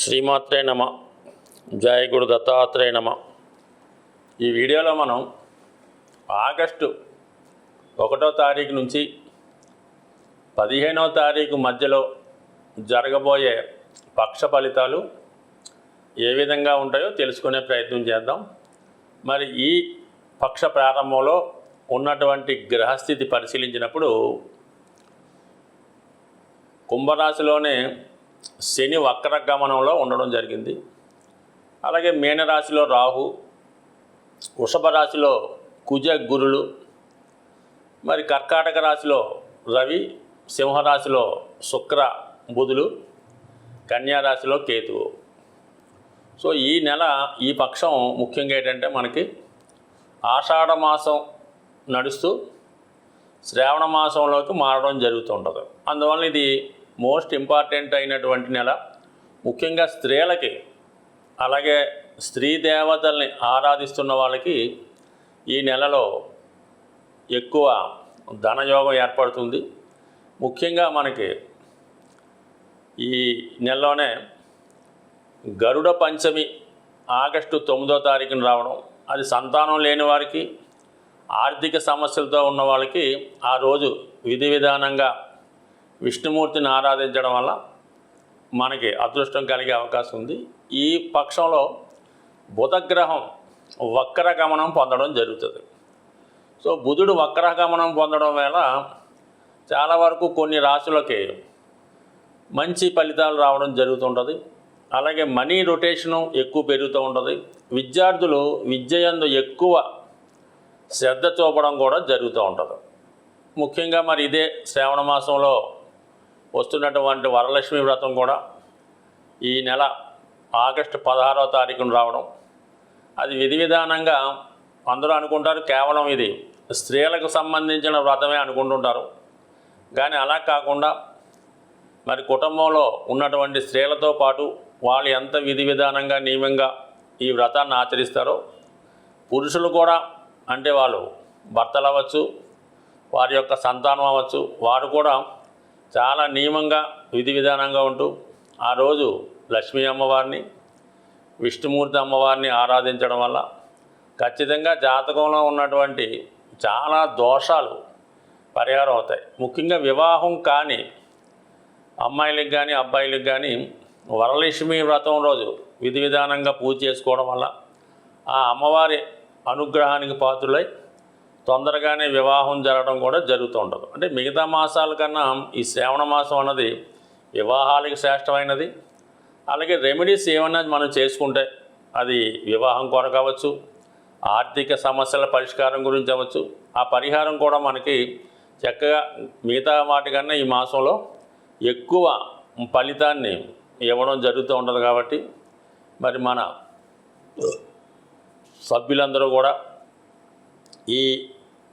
శ్రీమాత్రే నమ. జయ గురు దత్తాత్రేయ నమ. ఈ వీడియోలో మనం ఆగస్టు ఒకటో తారీఖు నుంచి పదిహేనవ తారీఖు మధ్యలో జరగబోయే పక్ష ఫలితాలు ఏ విధంగా ఉంటాయో తెలుసుకునే ప్రయత్నం చేద్దాం. మరి ఈ పక్ష ప్రారంభంలో ఉన్నటువంటి గ్రహస్థితి పరిశీలించినప్పుడు కుంభరాశిలోనే శని వక్ర గమనంలో ఉండడం జరిగింది. అలాగే మీనరాశిలో రాహు వృషభ రాశిలో కుజ గురులు మరి కర్కాటక రాశిలో రవి సింహరాశిలో శుక్ర బుధులు కన్యా రాశిలో కేతువు. సో ఈ నెల ఈ పక్షం ముఖ్యంగా ఏంటంటే మనకి ఆషాఢ మాసం నడుస్తూ శ్రావణ మాసంలోకి మారడం జరుగుతుంటుంది అందువల్ల ఇది మోస్ట్ ఇంపార్టెంట్ అయినటువంటి నెల ముఖ్యంగా స్త్రీలకి అలాగే స్త్రీ దేవతల్ని ఆరాధిస్తున్న వాళ్ళకి ఈ నెలలో ఎక్కువ ధనయోగం ఏర్పడుతుంది. ముఖ్యంగా మనకి ఈ నెలలోనే గరుడ పంచమి ఆగస్టు తొమ్మిదో తారీఖున రావడం అది సంతానం లేని వారికి ఆర్థిక సమస్యలతో ఉన్న వాళ్ళకి ఆ రోజు విధి విధానంగా విష్ణుమూర్తిని ఆరాధించడం వల్ల మనకి అదృష్టం కలిగే అవకాశం ఉంది. ఈ పక్షంలో బుధగ్రహం వక్రగమనం పొందడం జరుగుతుంది. సో బుధుడు వక్రగమనం పొందడం వల్ల చాలా వరకు కొన్ని రాశులకి మంచి ఫలితాలు రావడం జరుగుతుంటుంది. అలాగే మనీ రొటేషను ఎక్కువ పెరుగుతూ ఉంటుంది. విద్యార్థులు విద్యయందు ఎక్కువ శ్రద్ధ చూపడం కూడా జరుగుతూ ఉంటుంది. ముఖ్యంగా మరి ఇదే శ్రావణ మాసంలో వస్తున్నటువంటి వరలక్ష్మి వ్రతం కూడా ఈ నెల ఆగస్టు పదహారవ తారీఖున రావడం. అది విధి విధానంగా అందరూ అనుకుంటారు కేవలం ఇది స్త్రీలకు సంబంధించిన వ్రతమే అనుకుంటుంటారు. కానీ అలా కాకుండా మరి కుటుంబంలో ఉన్నటువంటి స్త్రీలతో పాటు వాళ్ళు ఎంత విధి విధానంగా నియమంగా ఈ వ్రతాన్ని ఆచరిస్తారో పురుషులు కూడా అంటే వాళ్ళు భర్తలు అవ్వచ్చు వారి యొక్క సంతానం అవ్వచ్చు వారు కూడా చాలా నియమంగా విధి విధానంగా ఉంటూ ఆ రోజు లక్ష్మీ అమ్మవారిని విష్ణుమూర్తి అమ్మవారిని ఆరాధించడం వల్ల ఖచ్చితంగా జాతకంలో ఉన్నటువంటి చాలా దోషాలు పరిహారం అవుతాయి. ముఖ్యంగా వివాహం కాని అమ్మాయిలకు కానీ అబ్బాయిలకు కానీ వరలక్ష్మి వ్రతం రోజు విధి విధానంగా పూజ చేసుకోవడం వల్ల ఆ అమ్మవారి అనుగ్రహానికి పాత్రులై తొందరగానే వివాహం జరగడం కూడా జరుగుతూ ఉంటుంది. అంటే మిగతా మాసాల కన్నా ఈ శ్రావణ మాసం అన్నది వివాహాలకి శ్రేష్టమైనది. అలాగే రెమెడీస్ ఏమన్నా మనం చేసుకుంటే అది వివాహం కొరకు అవ్వచ్చు ఆర్థిక సమస్యల పరిష్కారం గురించి అవ్వచ్చు. ఆ పరిహారం కూడా మనకి చక్కగా మిగతా వాటికన్నా ఈ మాసంలో ఎక్కువ ఫలితాన్ని ఇవ్వడం జరుగుతూ ఉంటుంది కాబట్టి మరి మన సభ్యులందరూ కూడా ఈ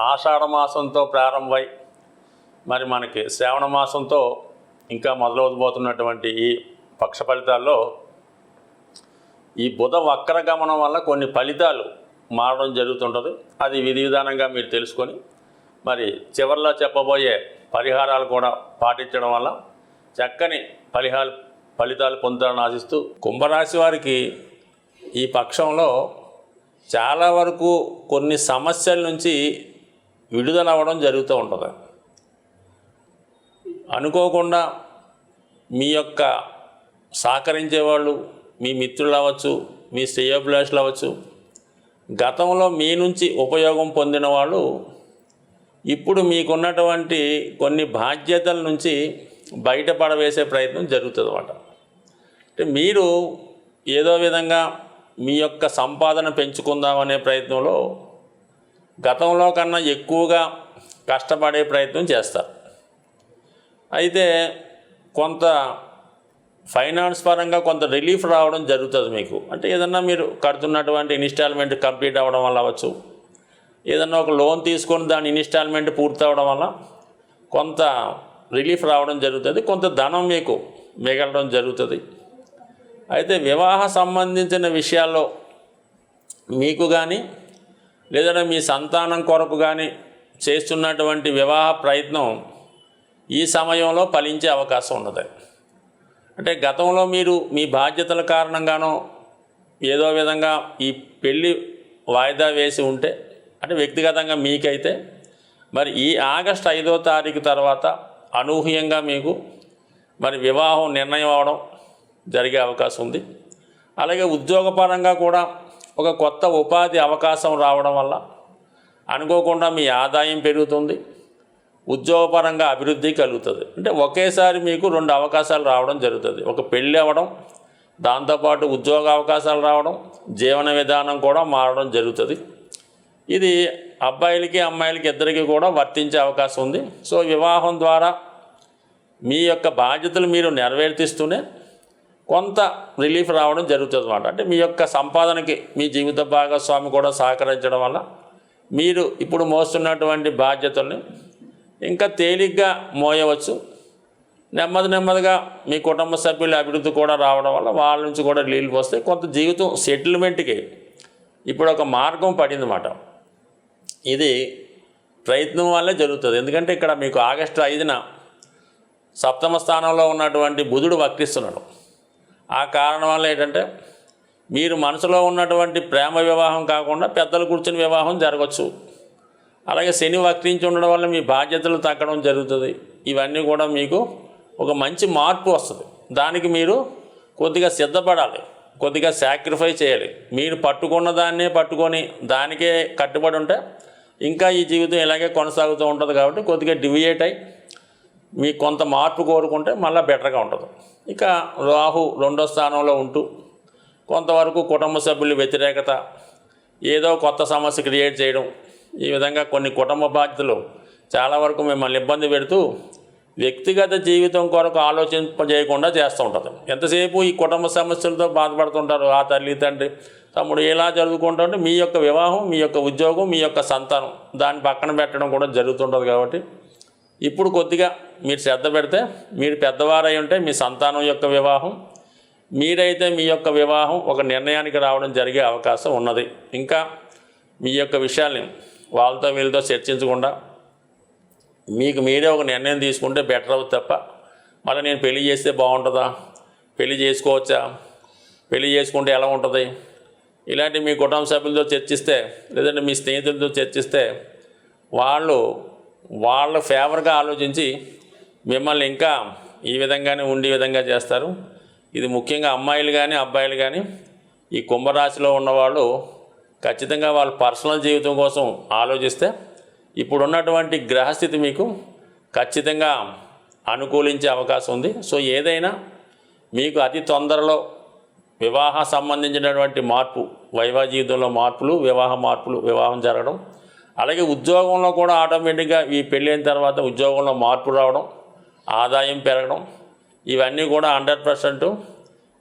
ఆషాఢ మాసంతో ప్రారంభమై మరి మనకి శ్రావణ మాసంతో ఇంకా మొదలవబోతున్నటువంటి ఈ పక్ష ఫలితాల్లో ఈ బుధ వక్రగమనం వల్ల కొన్ని ఫలితాలు మారడం జరుగుతుంటుంది. అది విధి విధానంగా మీరు తెలుసుకొని మరి చివరిలో చెప్పబోయే పరిహారాలు కూడా పాటించడం వల్ల చక్కని ఫలిహాలు ఫలితాలు పొందుతారని ఆశిస్తూ కుంభరాశి వారికి ఈ పక్షంలో చాలా వరకు కొన్ని సమస్యల నుంచి విడుదల అవ్వడం జరుగుతూ ఉంటుంది. అనుకోకుండా మీ యొక్క సహకరించేవాళ్ళు మీ మిత్రులు అవ్వచ్చు మీ శ్రేయోభిలాషులు అవ్వచ్చు గతంలో మీ నుంచి ఉపయోగం పొందిన వాళ్ళు ఇప్పుడు మీకున్నటువంటి కొన్ని బాధ్యతల నుంచి బయటపడవేసే ప్రయత్నం జరుగుతుంది అన్నమాట అంటే మీరు ఏదో విధంగా మీ యొక్క సంపాదన పెంచుకుందామనే ప్రయత్నంలో గతంలో కన్నా ఎక్కువగా కష్టపడే ప్రయత్నం చేస్తారు. అయితే కొంత ఫైనాన్స్ పరంగా కొంత రిలీఫ్ రావడం జరుగుతుంది మీకు. అంటే ఏదన్నా మీరు కడుతున్నటువంటి ఇన్స్టాల్మెంట్ కంప్లీట్ అవ్వడం వల్ల అవ్వచ్చు. ఏదన్నా ఒక లోన్ తీసుకొని దాని ఇన్స్టాల్మెంట్ పూర్తి వల్ల కొంత రిలీఫ్ రావడం జరుగుతుంది. కొంత ధనం మీకు మిగలడం జరుగుతుంది. అయితే వివాహ సంబంధించిన విషయాల్లో మీకు కానీ లేదంటే మీ సంతానం కొరకు కానీ చేస్తున్నటువంటి వివాహ ప్రయత్నం ఈ సమయంలో ఫలించే అవకాశం ఉన్నది. అంటే గతంలో మీరు మీ బాధ్యతల కారణంగానో ఏదో విధంగా ఈ పెళ్ళి వాయిదా వేసి ఉంటే అంటే వ్యక్తిగతంగా మీకైతే మరి ఈ ఆగస్ట్ ఐదో తారీఖు తర్వాత అనూహ్యంగా మీకు మరి వివాహం నిర్ణయం అవడం జరిగే అవకాశం ఉంది. అలాగే ఉద్యోగపరంగా కూడా ఒక కొత్త ఉపాధి అవకాశం రావడం వల్ల అనుకోకుండా మీ ఆదాయం పెరుగుతుంది ఉద్యోగపరంగా అభివృద్ధి కలుగుతుంది. అంటే ఒకేసారి మీకు రెండు అవకాశాలు రావడం జరుగుతుంది. ఒక పెళ్ళి అవ్వడం దాంతోపాటు ఉద్యోగ అవకాశాలు రావడం జీవన విధానం కూడా మారడం జరుగుతుంది. ఇది అబ్బాయిలకి అమ్మాయిలకి ఇద్దరికి కూడా వర్తించే అవకాశం ఉంది. సో వివాహం ద్వారా మీ యొక్క బాధ్యతలు మీరు నెరవేర్తిస్తూనే కొంత రిలీఫ్ రావడం జరుగుతుంది అనమాట అంటే మీ యొక్క సంపాదనకి మీ జీవిత భాగస్వామి కూడా సహకరించడం వల్ల మీరు ఇప్పుడు మోస్తున్నటువంటి బాధ్యతల్ని ఇంకా తేలిగ్గా మోయవచ్చు. నెమ్మది నెమ్మదిగా మీ కుటుంబ సభ్యుల అభివృద్ధి కూడా రావడం వల్ల వాళ్ళ నుంచి కూడా రిలీఫ్ వస్తే కొంత జీవితం సెటిల్మెంట్కి ఇప్పుడు ఒక మార్గం పడింది అన్నమాట ఇది ప్రయత్నం వల్లే జరుగుతుంది. ఎందుకంటే ఇక్కడ మీకు ఆగస్టు ఐదున సప్తమ స్థానంలో ఉన్నటువంటి బుధుడు వక్రిస్తున్నాడు. ఆ కారణం వల్ల ఏంటంటే మీరు మనసులో ఉన్నటువంటి ప్రేమ వివాహం కాకుండా పెద్దలు కూర్చుని వివాహం జరగచ్చు. అలాగే శని వక్రించి ఉండడం వల్ల మీ బాధ్యతలు తగ్గడం జరుగుతుంది. ఇవన్నీ కూడా మీకు ఒక మంచి మార్పు వస్తుంది. దానికి మీరు కొద్దిగా సిద్ధపడాలి. కొద్దిగా సాక్రిఫై చేయాలి. మీరు పట్టుకున్న దాన్నే పట్టుకొని దానికే కట్టుబడి ఉంటే ఇంకా ఈ జీవితం ఇలాగే కొనసాగుతూ ఉంటుంది కాబట్టి కొద్దిగా డివియేట్ అయి మీకు కొంత మార్పు కోరుకుంటే మళ్ళీ బెటర్గా ఉంటుంది. ఇక రాహు రెండో స్థానంలో ఉంటూ కొంతవరకు కుటుంబ సభ్యుల వ్యతిరేకత ఏదో కొత్త సమస్య క్రియేట్ చేయడం ఈ విధంగా కొన్ని కుటుంబ బాధ్యతలు చాలా వరకు మిమ్మల్ని ఇబ్బంది పెడుతూ వ్యక్తిగత జీవితం కొరకు ఆలోచింపజేయకుండా చేస్తూ ఉంటుంది. ఎంతసేపు ఈ కుటుంబ సమస్యలతో బాధపడుతుంటారు? ఆ తల్లి తండ్రి తమ్ముడు ఎలా జరుగుకుంటుంటే మీ యొక్క వివాహం మీ యొక్క ఉద్యోగం మీ యొక్క సంతానం దాన్ని పక్కన పెట్టడం కూడా జరుగుతుంటుంది కాబట్టి ఇప్పుడు కొద్దిగా మీరు శ్రద్ధ పెడితే మీరు పెద్దవారై ఉంటే మీ సంతానం యొక్క వివాహం మీరైతే మీ యొక్క వివాహం ఒక నిర్ణయానికి రావడం జరిగే అవకాశం ఉన్నది. ఇంకా మీ యొక్క విషయాల్ని వాళ్ళతో వీళ్ళతో చర్చించకుండా మీకు మీరే ఒక నిర్ణయం తీసుకుంటే బెటర్ అవుతుంది తప్ప మళ్ళీ నేను పెళ్ళి చేస్తే బాగుంటుందా? పెళ్ళి చేసుకోవచ్చా? పెళ్ళి చేసుకుంటే ఎలా ఉంటుంది? ఇలాంటి మీ కుటుంబ సభ్యులతో చర్చిస్తే లేదంటే మీ స్నేహితులతో చర్చిస్తే వాళ్ళు వాళ్ళ ఫేవర్గా ఆలోచించి మిమ్మల్ని ఇంకా ఈ విధంగానే ఉండే విధంగా చేస్తారు. ఇది ముఖ్యంగా అమ్మాయిలు కానీ అబ్బాయిలు కానీ ఈ కుంభరాశిలో ఉన్నవాళ్ళు ఖచ్చితంగా వాళ్ళ పర్సనల్ జీవితం కోసం ఆలోచిస్తే ఇప్పుడున్నటువంటి గ్రహస్థితి మీకు ఖచ్చితంగా అనుకూలించే అవకాశం ఉంది. సో ఏదైనా మీకు అతి తొందరలో వివాహ సంబంధించినటువంటి మార్పు వైవాహ జీవితంలో మార్పులు వివాహ మార్పులు వివాహం జరగడం అలాగే ఉద్యోగంలో కూడా ఆటోమేటిక్గా ఈ పెళ్ళైన తర్వాత ఉద్యోగంలో మార్పు రావడం ఆదాయం పెరగడం ఇవన్నీ కూడా హండ్రెడ్ పర్సెంట్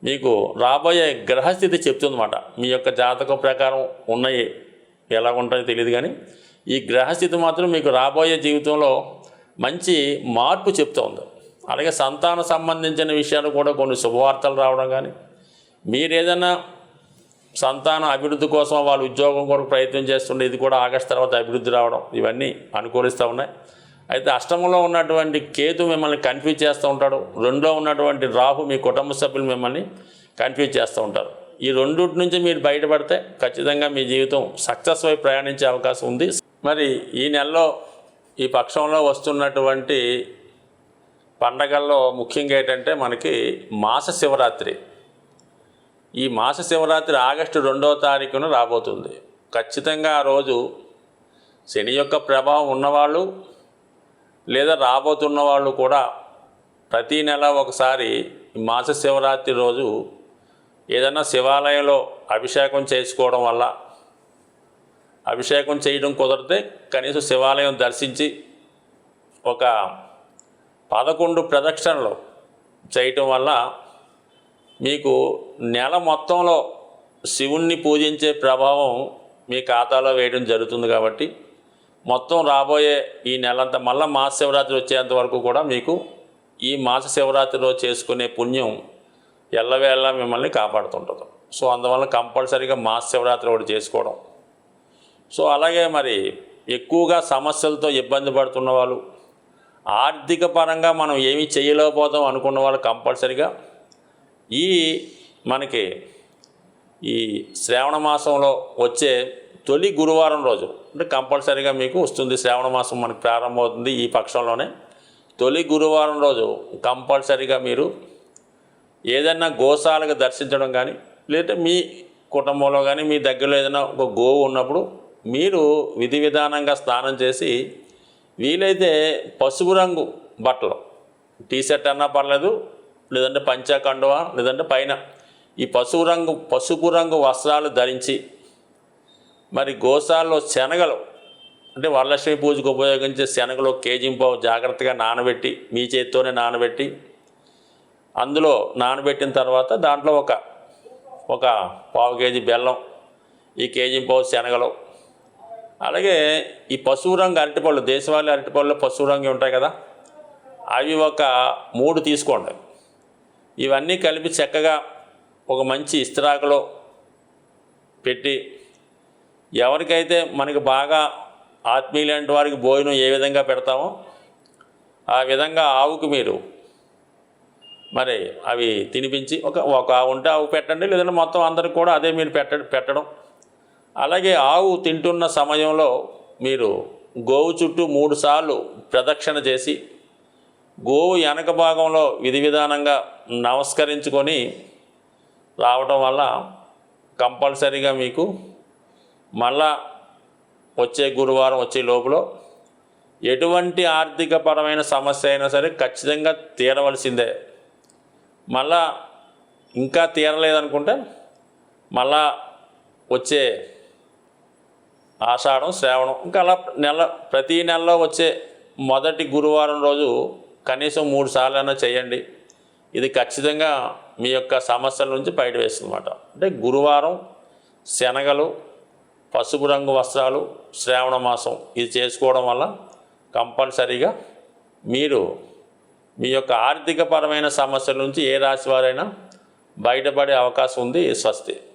మీకు రాబోయే గ్రహస్థితి చెప్తుందన్నమాట. మీ యొక్క జాతకం ప్రకారం ఉన్నాయి ఎలా ఉంటాయో తెలియదు కానీ ఈ గ్రహస్థితి మాత్రం మీకు రాబోయే జీవితంలో మంచి మార్పు చెప్తోంది. అలాగే సంతాన సంబంధించిన విషయాలు కూడా కొన్ని శుభవార్తలు రావడం కానీ మీరు ఏదైనా సంతాన అభివృద్ధి కోసం వాళ్ళు ఉద్యోగం కొరకు ప్రయత్నం చేస్తుండే ఇది కూడా ఆగస్టు తర్వాత అభివృద్ధి రావడం ఇవన్నీ అనుకూలిస్తూ ఉన్నాయి. అయితే అష్టమంలో ఉన్నటువంటి కేతు మిమ్మల్ని కన్ఫ్యూజ్ చేస్తూ ఉంటాడు. రెండో ఉన్నటువంటి రాహు మీ కుటుంబ సభ్యులు మిమ్మల్ని కన్ఫ్యూజ్ చేస్తూ ఉంటారు. ఈ రెండింటి నుంచి మీరు బయటపడితే ఖచ్చితంగా మీ జీవితం సక్సెస్ అయి ప్రయాణించే అవకాశం ఉంది. మరి ఈ నెలలో ఈ పక్షంలో వస్తున్నటువంటి పండగల్లో ముఖ్యంగా ఏంటంటే మనకి మాస శివరాత్రి. ఈ మాస శివరాత్రి ఆగస్టు రెండవ తారీఖున రాబోతుంది. ఖచ్చితంగా ఆ రోజు శని యొక్క ప్రభావం ఉన్నవాళ్ళు లేదా రాబోతున్న వాళ్ళు కూడా ప్రతి నెల ఒకసారి మాస శివరాత్రి రోజు ఏదైనా శివాలయంలో అభిషేకం చేసుకోవడం వల్ల అభిషేకం చేయడం కుదిరితే కనీసం శివాలయం దర్శించి ఒక పదకొండు ప్రదక్షిణలు చేయటం వల్ల మీకు నెల మొత్తంలో శివుణ్ణి పూజించే ప్రభావం మీ ఖాతాలో వేయడం జరుగుతుంది కాబట్టి మొత్తం రాబోయే ఈ నెలంతా మళ్ళీ మాస శివరాత్రి వచ్చేంత వరకు కూడా మీకు ఈ మాస శివరాత్రిలో చేసుకునే పుణ్యం ఎల్లవేళ మిమ్మల్ని కాపాడుతుంటుంది. సో అందువల్ల కంపల్సరీగా మాస శివరాత్రి ఒకటి చేసుకోవడం. సో అలాగే మరి ఎక్కువగా సమస్యలతో ఇబ్బంది పడుతున్న వాళ్ళు ఆర్థిక పరంగా మనం ఏమీ చేయలేకపోతాం అనుకున్న వాళ్ళు కంపల్సరీగా ఈ మనకి ఈ శ్రావణ మాసంలో వచ్చే తొలి గురువారం రోజు అంటే కంపల్సరీగా మీకు వస్తుంది శ్రావణ మాసం మనకు ప్రారంభమవుతుంది ఈ పక్షంలోనే. తొలి గురువారం రోజు కంపల్సరీగా మీరు ఏదైనా గోశాలకు దర్శించడం కానీ లేదంటే మీ కుటుంబంలో కానీ మీ దగ్గరలో ఏదైనా ఒక గోవు ఉన్నప్పుడు మీరు విధి విధానంగా స్నానం చేసి వీలైతే పసుపు రంగు బట్టలు టీ షర్ట్ అన్నా పర్లేదు లేదంటే పంచా లేదంటే పైన. ఈ పసుపు రంగు పసుపు రంగు వస్త్రాలు ధరించి మరి గోశాలలో శనగలు అంటే వరలక్ష్మి పూజకు ఉపయోగించే శనగలు కేజింపావు జాగ్రత్తగా నానబెట్టి మీ చేతితోనే నానబెట్టి అందులో నానబెట్టిన తర్వాత దాంట్లో ఒక ఒక పావు కేజీ బెల్లం ఈ కేజీ పావు శనగలు. అలాగే ఈ పశువు రంగు అరటిపళ్ళు దేశవాళీ అరటిపళ్ళు పశువు రంగు ఉంటాయి కదా అవి ఒక మూడు తీసుకోండి. ఇవన్నీ కలిపి చక్కగా ఒక మంచి ఇస్త్రాకులో పెట్టి ఎవరికైతే మనకి బాగా ఆత్మీయులంటి వారికి భోజనం ఏ విధంగా పెడతామో ఆ విధంగా ఆవుకు మీరు మరి అవి తినిపించి ఒక ఒక ఆవు ఉంటే ఆవు పెట్టండి లేదంటే మొత్తం అందరికి కూడా అదే మీరు పెట్ట పెట్టడం. అలాగే ఆవు తింటున్న సమయంలో మీరు గోవు చుట్టూ మూడు సార్లు ప్రదక్షిణ చేసి గోవు వెనక భాగంలో విధి విధానంగా నమస్కరించుకొని రావటం వల్ల కంపల్సరీగా మీకు మళ్ళా వచ్చే గురువారం వచ్చే లోపల ఎటువంటి ఆర్థికపరమైన సమస్య అయినా సరే ఖచ్చితంగా తీరవలసిందే. మళ్ళా ఇంకా తీరలేదనుకుంటే మళ్ళా వచ్చే ఆషాఢం శ్రావణం ఇంకా అలా నెల ప్రతి నెలలో వచ్చే మొదటి గురువారం రోజు కనీసం మూడు సార్లైనా చేయండి. ఇది ఖచ్చితంగా మీ యొక్క సమస్యల నుంచి బయట వేస్తుందన్నమాట. అంటే గురువారం శనగలు పసుపు రంగు వస్త్రాలు శ్రావణ మాసం ఇది చేసుకోవడం వల్ల కంపల్సరీగా మీరు మీ యొక్క ఆర్థికపరమైన సమస్యల నుంచి ఏ రాశి వారైనా బయటపడే అవకాశం ఉంది స్వస్తి.